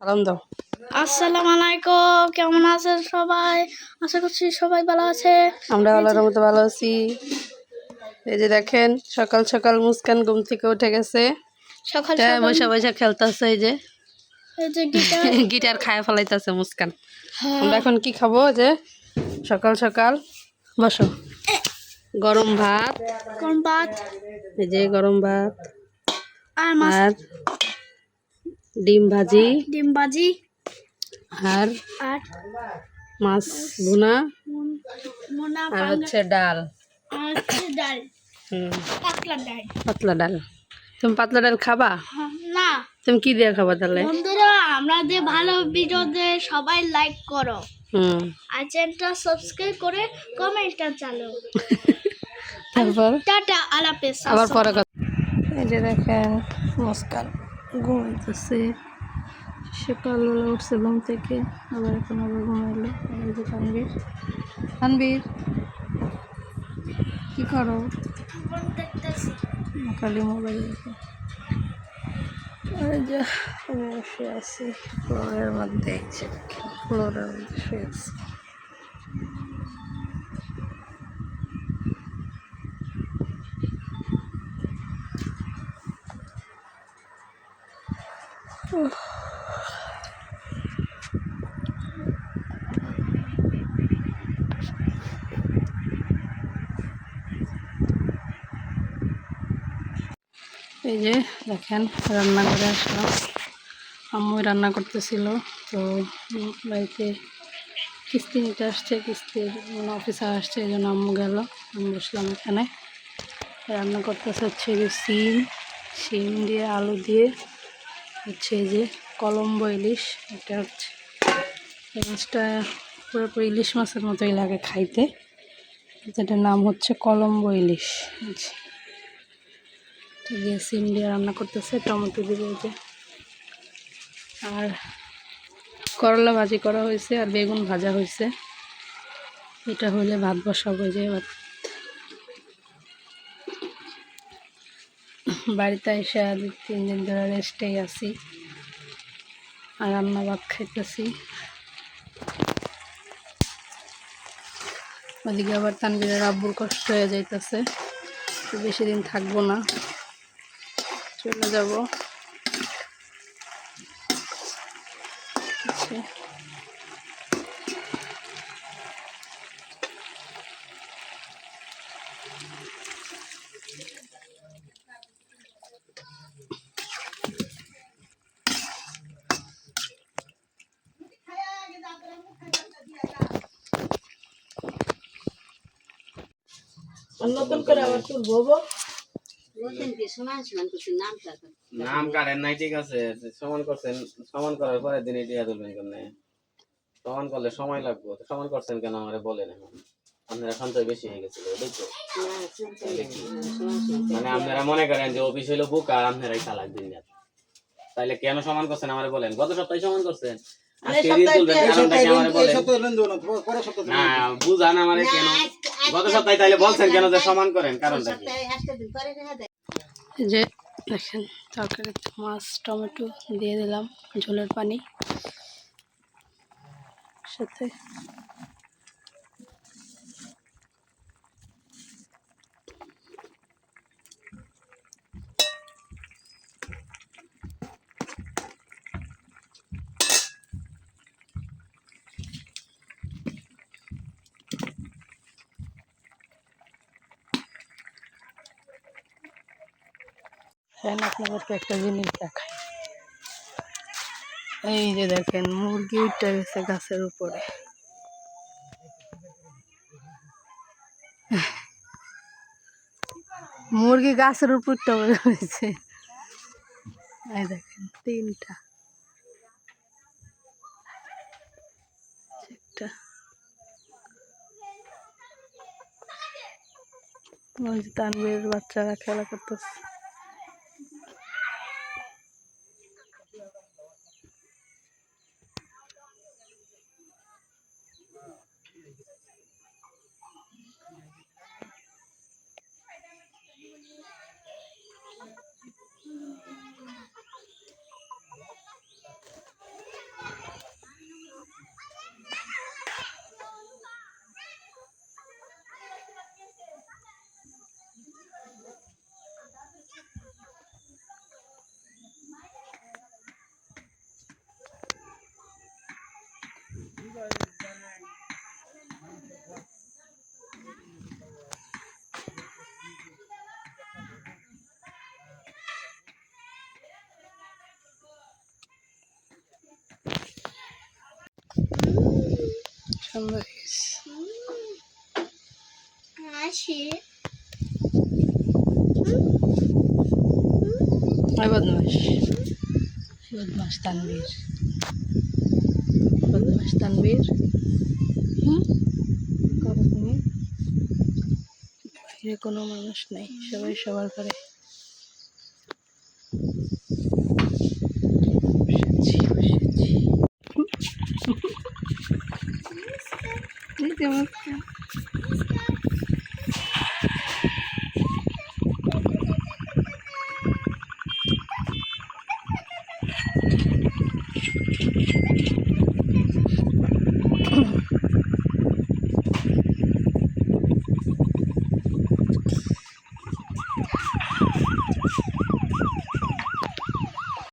সালাম দাও। আসসালামু আলাইকুম কেমন আছেন সবাই? আশা করছি সবাই ভালো আছে আমরা আল্লাহর মতো ভালো আছি। এই যে দেখেন সকাল সকাল মুস্কান ঘুম থেকে উঠে গেছে। সকাল তা সকাল বসে বসে খেলতেছে এই যে। এই যে গিটার। গিটার খায় ফেলাইতেছে মুস্কান। হ্যাঁ, আমরা এখন কি খাব যে? সকাল সকাল বসো। গরম ভাত। কোন ভাত। এই যে গরম ভাত। আর মাছ আর ডিম ভাজি। ডিম ভাজি। আর আর মাছ ভুনা। মুন- আর হচ্ছে ডাল। আর হচ্ছে ডাল। হুম। পাতলা ডাল। পাতলা ডাল। তুমি পাতলা ডাল খাবা? হ্যাঁ, না। তুমি কি দিয়ে খাবা তাহলে? বন্ধুরা আমরা যে ভালো ভিডিও দিয়ে সবাই লাইক করো। হুম। আর চ্যানেলটা সাবস্ক্রাইব করে কমেন্টটা চালো তারপর? টাটা আলাপেস আবার পরে কথা এই যে দেখেন মুস্কান। ঘুমাইতেছে। সকালবেলা উঠছে ঘুম থেকে আবার এখন আবার ঘুমাইলো। এই যে তানবীর তানবীর কি করো? খালি মোবাইল দেখে। এই যে আমি আছি ফ্লোরের মধ্যে ফ্লোরের মধ্যে শুয়ে আছি। এই যে দেখেন রান্না করে আসলাম। আম্মু রান্না করতেছিল, তো বাড়িতে কিস্তি নিতে আসছে কিস্তির অফিসার আসছে, এই জন্য আম্মু গেল। আমি বসলাম এখানে। রান্না করতেছে হচ্ছে সিম সিম দিয়ে আলু দিয়ে হচ্ছে এই যে কলম্বো ইলিশ, এটা হচ্ছে মাছটা পুরোপুরি ইলিশ মাছের মতোই লাগে খাইতে। যেটার নাম হচ্ছে কলম্বো ইলিশ। দিয়ে সিম দিয়ে রান্না করতেছে, টমেটো দিয়ে যে। আর করলা ভাজি করা হয়েছে আর বেগুন ভাজা হয়েছে। এটা হলে ভাত বসাবো যে ভাত বাড়িতে এসে আজ তিন দিন ধরে রেস্টেই আছি। আর রান্না ভাত খাইতেছি। ওদিকে আবার তানবিরের আব্বুর কষ্ট হয়ে যাইতেছে। বেশি দিন থাকব না। চলে যাব। নতুন করে আবার তুলবো নাম কাটেন নাই ঠিক আছে। সমান করছেন সমান করার পরে দিন তুলবেন কেন সমান করলে সময় লাগবে। সমান করছেন কেন আমারে বলেন এখন? আপনারা সঞ্চয় বেশি হয়ে গেছিল তাহলে? মানে আপনারা মনে করেন যে অফিস হইল বুক আর আপনারাই চালাক দিন রাত। তাইলে কেন সমান করছেন আমারে বলেন? গত সপ্তাহে সমান করছেন। আজকে ঋণ তুলবেন কারণটা কি আমারে বলেন? না বুঝান আমারে কেন? গত সপ্তাহে তাইলে বলছেন কেন যে সমান করেন কারণটা কি? যে দেখেন তরকারিতে মাছ টমেটো দিয়ে দিলাম ঝোলের পানি। সাথে হ্যাঁ আপনাদেরকে একটা জিনিস দেখাই। এই যে দেখেন, মুরগি উঠে গেছে গাছের উপরে। মুরগি গাছের উপর হয়েছে এই দেখেন, তিনটা। একটা তানবীর বাচ্চারা খেলা করতেছে। সুন্দর ওই বদমাস বদমাস তানবীর বদমাস তানবীর হুম করো তুমি বাইরে কোনো মানুষ নেই সবাই সবার ঘরে। এই যে আমার